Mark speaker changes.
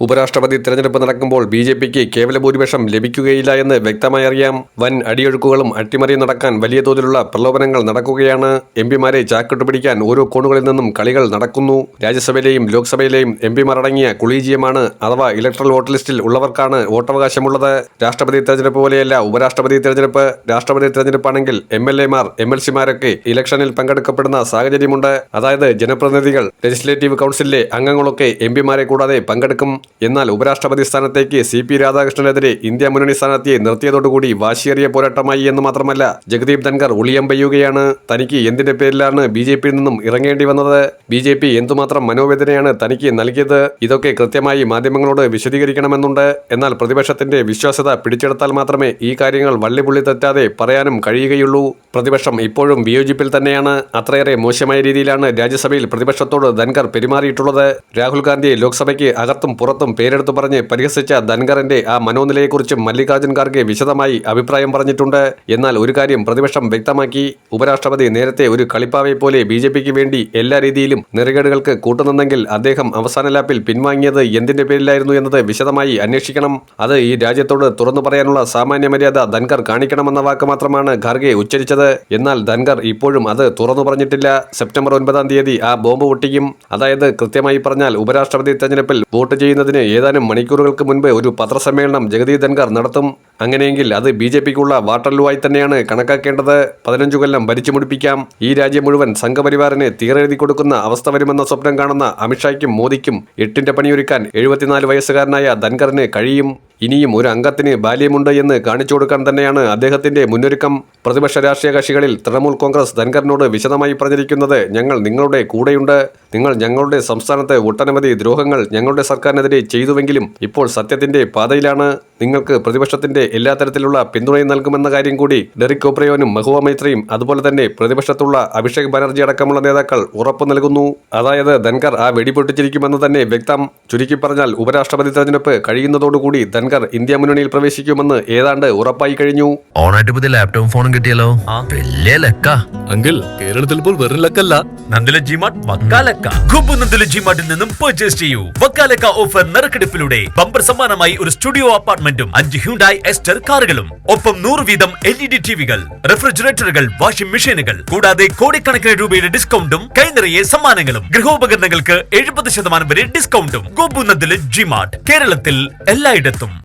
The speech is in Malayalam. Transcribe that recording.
Speaker 1: ഉപരാഷ്ട്രപതി തെരഞ്ഞെടുപ്പ് നടക്കുമ്പോൾ ബി ജെ പിക്ക് കേവല ഭൂരിപക്ഷം ലഭിക്കുകയില്ല എന്ന് വ്യക്തമായി അറിയാം. വൻ അടിയൊഴുക്കുകളും അട്ടിമറിയും നടക്കാൻ വലിയ തോതിലുള്ള പ്രലോഭനങ്ങൾ നടക്കുകയാണ്. എം പിമാരെ ചാക്കിട്ട് പിടിക്കാൻ ഓരോ കോണുകളിൽ നിന്നും കളികൾ നടക്കുന്നു. രാജ്യസഭയിലെയും ലോക്സഭയിലെയും എം പിമാർ അടങ്ങിയ കുളീജിയമാണ് അഥവാ ഇലക്ട്രൽ വോട്ട് ലിസ്റ്റിൽ ഉള്ളവർക്കാണ് വോട്ടവകാശമുള്ളത്. രാഷ്ട്രപതി തെരഞ്ഞെടുപ്പ് പോലെയല്ല ഉപരാഷ്ട്രപതി തെരഞ്ഞെടുപ്പ്. രാഷ്ട്രപതി തെരഞ്ഞെടുപ്പാണെങ്കിൽ എം എൽ എമാർ എം എൽ സിമാരൊക്കെ ഇലക്ഷനിൽ പങ്കെടുക്കപ്പെടുന്ന സാഹചര്യമുണ്ട്. അതായത് ജനപ്രതിനിധികൾ ലെജിസ്ലേറ്റീവ് കൗൺസിലിലെ അംഗങ്ങളൊക്കെ എം പിമാരെ കൂടാതെ പങ്കെടുക്കും. എന്നാൽ ഉപരാഷ്ട്രപതി സ്ഥാനത്തേക്ക് സി പി രാധാകൃഷ്ണനെതിരെ ഇന്ത്യ മുന്നണി സ്ഥാനാർത്ഥിയെ നിർത്തിയതോടുകൂടി വാശിയേറിയ പോരാട്ടമായി എന്ന് മാത്രമല്ല ജഗദീപ് ധൻഖർ ഒളിയം പെയ്യുകയാണ് തനിക്ക് എന്തിന്റെ പേരിലാണ് ബി ജെ പിയിൽ നിന്നും ഇറങ്ങേണ്ടി വന്നത്? ബി ജെ പി എന്തുമാത്രം മനോവേദനയാണ് തനിക്ക് നൽകിയത്? ഇതൊക്കെ കൃത്യമായി മാധ്യമങ്ങളോട് വിശദീകരിക്കണമെന്നുണ്ട്. എന്നാൽ പ്രതിപക്ഷത്തിന്റെ വിശ്വാസ്യത പിടിച്ചെടുത്താൽ മാത്രമേ ഈ കാര്യങ്ങൾ വള്ളിപുള്ളി തെറ്റാതെ പറയാനും കഴിയുകയുള്ളൂ. പ്രതിപക്ഷം ഇപ്പോഴും വിയോജിപ്പിൽ തന്നെയാണ്. അത്രയേറെ മോശമായ രീതിയിലാണ് രാജ്യസഭയിൽ പ്രതിപക്ഷത്തോട് ധൻഖർ പെരുമാറിയിട്ടുള്ളത്. രാഹുൽ ഗാന്ധിയെ ലോക്സഭയ്ക്ക് അകത്തും പുറത്തും പേരെടുത്തു പറഞ്ഞ് പരിഹസിച്ച ധൻഖറിന്റെ ആ മനോനിലയെക്കുറിച്ച് മല്ലികാർജുൻ ഖാർഗെ വിശദമായി അഭിപ്രായം പറഞ്ഞിട്ടുണ്ട്. എന്നാൽ ഒരു കാര്യം പ്രതിപക്ഷം വ്യക്തമാക്കി. ഉപരാഷ്ട്രപതി നേരത്തെ ഒരു കളിപ്പാവയെ പോലെ ബി ജെ പിക്ക് വേണ്ടി എല്ലാ രീതിയിലും നെറുകേടുകൾക്ക് കൂട്ടുനിന്നെങ്കിൽ അദ്ദേഹം അവസാന ലാപ്പിൽ പിൻവാങ്ങിയത് എന്തിന്റെ പേരിലായിരുന്നു എന്നത് വിശദമായി അന്വേഷിക്കണം. അത് ഈ രാജ്യത്തോട് തുറന്നു പറയാനുള്ള സാമാന്യ മര്യാദ ധൻഖർ കാണിക്കണമെന്ന വാക്ക് മാത്രമാണ് ഖാർഗെ ഉച്ചരിച്ചത്. എന്നാൽ ധൻഖർ ഇപ്പോഴും അത് തുറന്നു പറഞ്ഞിട്ടില്ല. സെപ്റ്റംബർ ഒൻപതാം തീയതി ആ ബോംബ് പൊട്ടിക്കും. അതായത് കൃത്യമായി പറഞ്ഞാൽ ഉപരാഷ്ട്രപതി തെരഞ്ഞെടുപ്പിൽ വോട്ട് ചെയ്യുന്നതിന് ഏതാനും മണിക്കൂറുകൾക്ക് മുൻപ് ഒരു പത്രസമ്മേളനം ജഗദീപ് ധൻകർ നടത്തും. അങ്ങനെയെങ്കിൽ അത് ബി ജെ പിക്കുള്ള വാട്ടർലുവായി തന്നെയാണ് കണക്കാക്കേണ്ടത്. പതിനഞ്ചു കൊല്ലം ഭരിച്ചു മുടിപ്പിക്കാം. ഈ രാജ്യം മുഴുവൻ സംഘപരിവാറിന് തീരെഴുതി കൊടുക്കുന്ന അവസ്ഥ വരുമെന്ന സ്വപ്നം കാണുന്ന അമിത്ഷായ്ക്കും മോദിക്കും എട്ടിന്റെ പണിയൊരുക്കാൻ എഴുപത്തിനാല് വയസ്സുകാരനായ ധൻകറിന് കഴിയും. ഇനിയും ഒരു അംഗത്തിന് ബാല്യമുണ്ട് എന്ന് കാണിച്ചു കൊടുക്കാൻ തന്നെയാണ് അദ്ദേഹത്തിന്റെ മുന്നൊരുക്കം. പ്രതിപക്ഷ രാഷ്ട്രീയ കക്ഷികളിൽ തൃണമൂൽ കോൺഗ്രസ് ധൻകറിനോട് വിശദമായി പറഞ്ഞിരിക്കുന്നത് ഞങ്ങൾ നിങ്ങളുടെ കൂടെയുണ്ട്. നിങ്ങൾ ഞങ്ങളുടെ സംസ്ഥാനത്ത് ഒട്ടനവധി ദ്രോഹങ്ങൾ ഞങ്ങളുടെ സർക്കാരിനെതിരെ ചെയ്തുവെങ്കിലും ഇപ്പോൾ സത്യത്തിന്റെ പാതയിലാണ്. നിങ്ങൾക്ക് പ്രതിപക്ഷത്തിന്റെ എല്ലാ തരത്തിലുള്ള പിന്തുണയും നൽകുമെന്ന കാര്യം കൂടി ഡെറിക് ഒബ്രയോനും മഹുവ മൈത്രയും അതുപോലെ തന്നെ പ്രതിപക്ഷത്തുള്ള അഭിഷേക് ബാനർജി അടക്കമുള്ള നേതാക്കൾ ഉറപ്പു നൽകുന്നു. അതായത് ധൻകർ ആ വെടിപൊട്ടിച്ചിരിക്കുമെന്ന് തന്നെ വ്യക്തം. ചുരുക്കി പറഞ്ഞാൽ ഉപരാഷ്ട്രപതി തെരഞ്ഞെടുപ്പ് കഴിയുന്നതോടുകൂടി ധൻകർ ഇന്ത്യ മുന്നണിയിൽ പ്രവേശിക്കുമെന്ന് ഏതാണ്ട് ഉറപ്പായി കഴിഞ്ഞു.
Speaker 2: ഓണായിട്ട് പുതിയ ലാപ്ടോപ്പ് ഫോണും കിട്ടിയല്ലോ? വലിയ ലക്ക.
Speaker 3: അങ്കിൾ കേരളത്തിൽ വെറും ലക്കല്ല.
Speaker 4: നന്ദില ജിമാർട്ട് വക്കാലക്ക കുമ്പു നന്ദില ജിമാർട്ടിൽ നിന്നും പർച്ചേസ് ചെയ്യൂ. വക്കാലക്ക ഓഫർ നറുക്കെടുപ്പിലൂടെ. ബമ്പർ സമ്മാനമായി ഒരു സ്റ്റുഡിയോ അപ്പാർട്ട്മെന്റും അഞ്ച് ഹ്യൂണ്ടായി എസ്റ്റർ കാറുകളും ഒപ്പം നൂറ് വീതം എൽ ഇ ഡി ടിവികൾ റെഫ്രിജറേറ്ററുകൾ വാഷിംഗ് മെഷീനുകൾ. കൂടാതെ കോടിക്കണക്കിന് രൂപയുടെ ഡിസ്കൗണ്ടും കൈനിറയെ സമ്മാനങ്ങളും. ഗൃഹോപകരണങ്ങൾക്ക് എഴുപത് ശതമാനം വരെ ഡിസ്കൗണ്ടും. കുമ്പു ജിമാർട്ട് കേരളത്തിൽ എല്ലായിടത്തും.